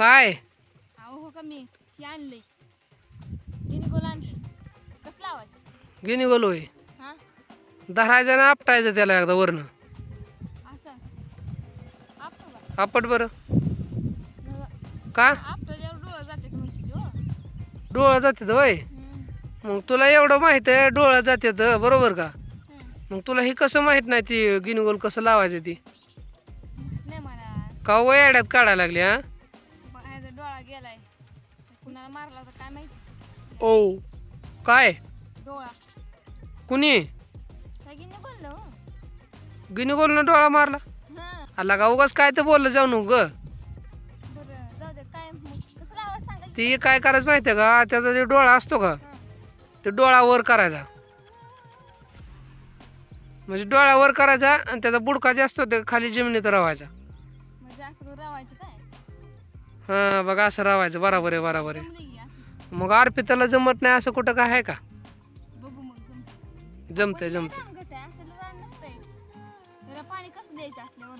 काय? अहो हो का मी? हे आणलंय. गिनीगोल आणले. कसं लावायचं गिनी गोलोय हा? धरायचं ना आपटायचं त्याला एकदा वरनं. असं? आपटू का? आपट बरं. मग का? आपटल्यावर डोळं जाते किती हो? डोळा होय. हम्म, मग तुला एवढं माहीत आहे डोळा जातात बरोबर का? हम्म. मग तुला हे कसं माहीत नाही ती गिनी गोल कसं लावायचं ती? नाही मला का वयाड्यात काढायला लागली हा? डोळा गेलाय. कुणाला मारला होता काय माहिती? ओ काय? डोळा. कुणी? काय गिनी बोललो हो. गिनी डोळा मारला? हा. आला का उगाच काय तर बोललं जाऊ नको ग? ती काय करायचं माहितीये का? त्याचा जे डोळा असतो का? हा. ते डोळा वर करायचा. म्हणजे डोळा वर करायचा आणि त्याचा बुडका जे असतो ते खाली जमिनीत रावायचा. हा बघा असं रावायचं बराबर आहे बराबर आहे. मग अर्पिताला जमत नाही असं कुठं काय आहे का? बघू मग जमतं जमतंय पण लय जमतंय आहे, असं रान नसतंय. त्याला पाणी कसं द्यायचं असल्यावर